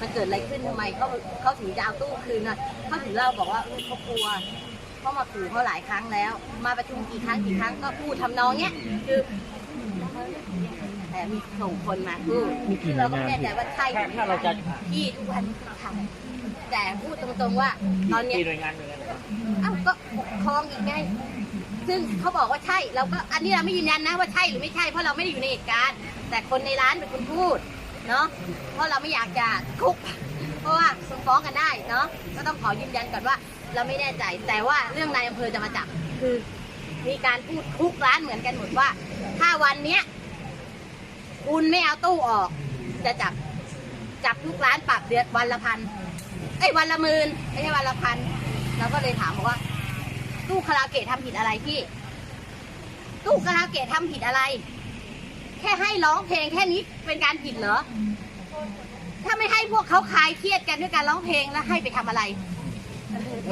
มันเกิดอะไรขึ้นทำไมเขาเขาถึงจะเอาตู้คืนน่ะเขาถึงเล่าบอกว่าเออเขากลัวเขามาขู่เขาหลายครั้งแล้ว มาประชุมกี่ครั้งกี่ครั้งก็พูดทำนองเนี้ยคือแต่มีส่งคนมาพูดมีกี่หน่เราวยก็งานไม่แน่ใจว่าใช่หถ้ารือถ้าเราจะที่ทุกวันนี้ทำแต่พูดตรงๆว่า ตอนเนี้ยกี่หน่วยงานหน่วยงานไหนอ้าวก็ปกครองอีกไงซึ่งเขาบอกว่าใช่เราก็อันนี้เราไม่ยืนยันนะว่าใช่หรือไม่ใช่เพราะเราไม่ได้อยู่ในเหตุการณ์ แต่คนในร้านเป็นคนพูด เนาะเพราะเราไม่อยากจะคุก เพราะว่าฟ้องกันได้เนาะก็ต้องขอยืนยันก่อนว่า เราไม่แน่ใจแต่ว่าเรื่องนายอำเภอจะมาจับคือ มีการพูดทุกร้านเหมือนกันหมดว่า ถ้าวันเนี้ยคุณไม่เอาตู้ออก จะจับจับทุกร้านปรับเดือนวันละพันเอ้ยวันละหมื่นไม่ใช่วันละพันเราก็เลยถามบอกว่า ตู้คาราเกะทำผิดอะไรพี่ ตู้คาราเกะทำผิดอะไร แค่ให้ร้องเพลงแค่นี้เป็นการผิดเหรอ ถ้าไม่ให้พวกเขาคลายเครียดกันด้วยการร้องเพลงแล้วให้ไปทำอะไร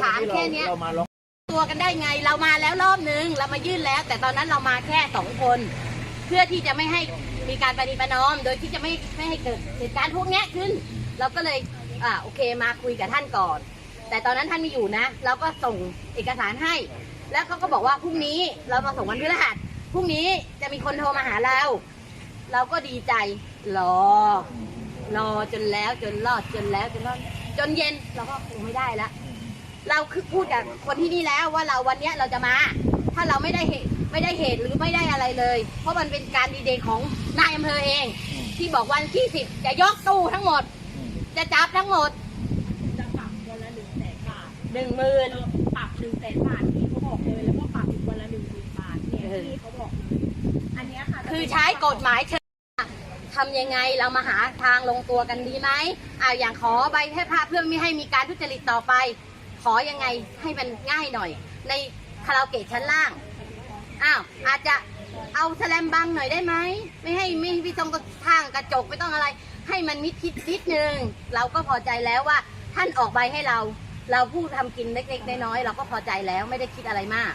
ถามแค่เนี้ย เรามาร้องตัวกันได้ไงเรามาแล้วรอบนึงเรามายื่นแล้ว แต่ตอนนั้นเรามาแค่สองคน เพื่อที่จะไม่ให้มีการปฏิประนอม โดยที่จะไม่ไม่ให้เกิดเหตุการณ์พวกเนี้ยขึ้น เราก็เลยอ่าโอเคมาคุยกับท่านก่อน แต่ตอนนั้นท่านไม่อยู่นะ เราก็ส่งเอกสารให้ แล้วเขาก็บอกว่าพรุ่งนี้เรามาส่งวันพฤหัสพรุ่งนี้จะมีคนโทรมาหาเรา เราก็ดีใจรอรอจนแล้วจนรอดจนแล้วจนรอดจนเย็นเราก็คงไม่ได้แล้วเราคือพูดกับคนที่นี่แล้วว่าเราวันเนี้ยเราจะมา ถ้าเราไม่ได้เหตุไม่ได้เหตุหรือไม่ได้อะไรเลย เพราะมันเป็นการดีเดย์ของนายอำเภอเอง ที่บอกวันที่สิบจะยกตู้ทั้งหมด จะจับทั้งหมดจะปรับวันละหนึ่งแสนบาทหนึ่งหมื่นปรับหนึ่งแสนบาทที่เขาบอกเลยแล้วก็ปรับอีกวันละหนึ่งหมื่นบาทเนี่ยเออที่เขาบอกเลยอันเนี้ย คือใช้กฎหมายเชิงทำยังไงเรามาหาทางลงตัวกันดีไหมอ่าอย่างขอใบแพร่ภาพเพื่อไม่ให้มีการทุจริตต่อไป ขอยังไงให้มันง่ายหน่อย ในคาราโอเกะชั้นล่างอ้าวอาจจะเอาแสลมบังหน่อยได้ไหมไม่ให้ไม่ไม่ต้องทางกระจกไม่ต้องอะไร ให้มันมิดชิดนิดนึงเราก็พอใจแล้วว่าท่านออกใบให้เรา เราผู้ทำกินเล็กๆน้อยๆเราก็พอใจแล้วไม่ได้คิดอะไรมาก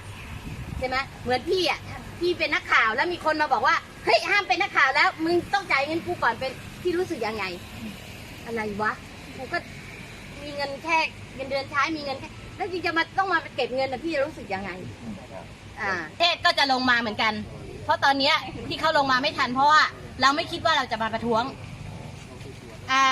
ใช่ไหมเหมือนพี่อะ พี่เป็นนักข่าวแล้วมีคนมาบอกว่าเฮ้ยห้ามเป็นนักข่าวแล้ว มึงต้องจ่ายเงินกูก่อนเป็นพี่รู้สึกยังไง อะไรวะกูก็มีเงินแค่เงินเดือนใช้มีเงินแค่แล้วจริงจะมาต้องมาเก็บเงินนะพี่จะรู้สึกยังไง อ่าเทศก็จะลงมาเหมือนกัน เพราะตอนเนี้ยที่เขาลงมาไม่ทันเพราะว่าเราไม่คิดว่าเราจะมาประท้วงอ่า